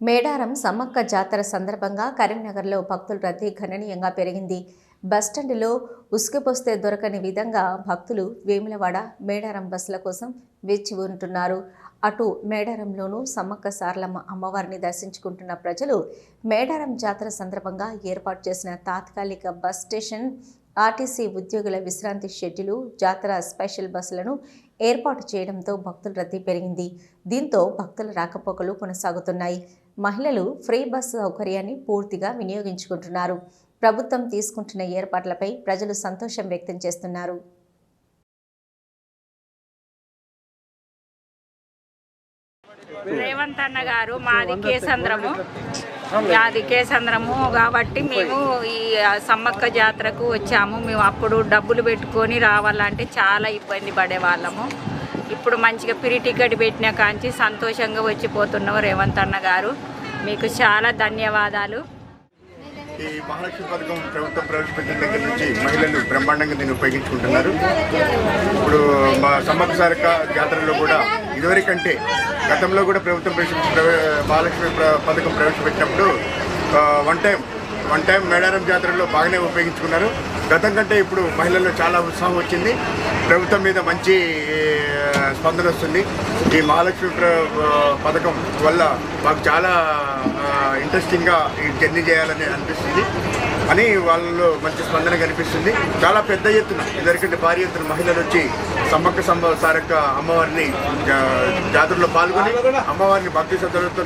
మేడారం సమ్మక్క జాతర సందర్భంగా కరీంనగర్లో భక్తుల రద్దీ గణనీయంగా పెరిగింది. బస్టాండ్లో ఉసుకుపోస్తే దొరకని విధంగా భక్తులు వేములవాడ మేడారం బస్సుల కోసం వేచి ఉంటున్నారు అటు మేడారంలోనూ సమ్మక్క సారలమ్మ అమ్మవారిని దర్శించుకుంటున్న ప్రజలు మేడారం జాతర సందర్భంగా ఏర్పాటు చేసిన తాత్కాలిక బస్ స్టేషన్ ఆర్టీసీ ఉద్యోగుల విశ్రాంతి షెడ్యూలు జాతర స్పెషల్ బస్సులను ఏర్పాటు చేయడంతో భక్తుల రద్దీ పెరిగింది. దీంతో భక్తుల రాకపోకలు కొనసాగుతున్నాయి. మహిళలు ఫ్రీ బస్ సౌకర్యాన్ని పూర్తిగా వినియోగించుకుంటున్నారు. ప్రభుత్వం తీసుకుంటున్న ఏర్పాట్లపై ప్రజలు సంతోషం వ్యక్తం చేస్తున్నారు. రేవంత్ అన్న గారు మాది కేసంద్రము. మాది కేసంద్రము కాబట్టి మేము ఈ సమ్మక్క జాతరకు వచ్చాము. మేము అప్పుడు డబ్బులు పెట్టుకొని రావాలంటే చాలా ఇబ్బంది పడేవాళ్ళము. ఇప్పుడు మంచిగా పిరి టికెట్ పెట్టిన కాంచి సంతోషంగా వచ్చిపోతున్నావు రేవంత్ అన్న గారు. మీకు చాలా ధన్యవాదాలు. ఈ మహాలక్ష్మి పథకం ప్రభుత్వం ప్రవేశపెట్టిన దగ్గర నుంచి మహిళలు బ్రహ్మాండంగా దీన్ని ఉపయోగించుకుంటున్నారు. ఇప్పుడు మా సమ్మక్క సారక జాతరలో కూడా ఇదివరకంటే గతంలో కూడా ప్రభుత్వం ప్రవే- మహాలక్ష్మి ప్ర- పథకం ప్రవేశపెట్టినప్పుడు one time one time Medaram జాతరలో బాగానే ఉపయోగించుకున్నారు. గతం కంటే ఇప్పుడు మహిళల్లో చాలా ఉత్సాహం వచ్చింది. ప్రభుత్వం మీద మంచి స్పందన వస్తుంది. ఈ మహాలక్ష్మి పథకం వల్ల మాకు చాలా ఇంట్రెస్టింగ్గా ఈ జర్నీ చేయాలని అనిపిస్తుంది. అని వాళ్ళలో మంచి స్పందన కనిపిస్తుంది. చాలా పెద్ద ఎత్తున ఇదివరకంటే భారీ ఎత్తున మహిళలు వచ్చి సమ్మక్క సంబ సారక్క అమ్మవారిని జాతరలో పాల్గొని అమ్మవారిని భక్తి శ్రద్ధలతో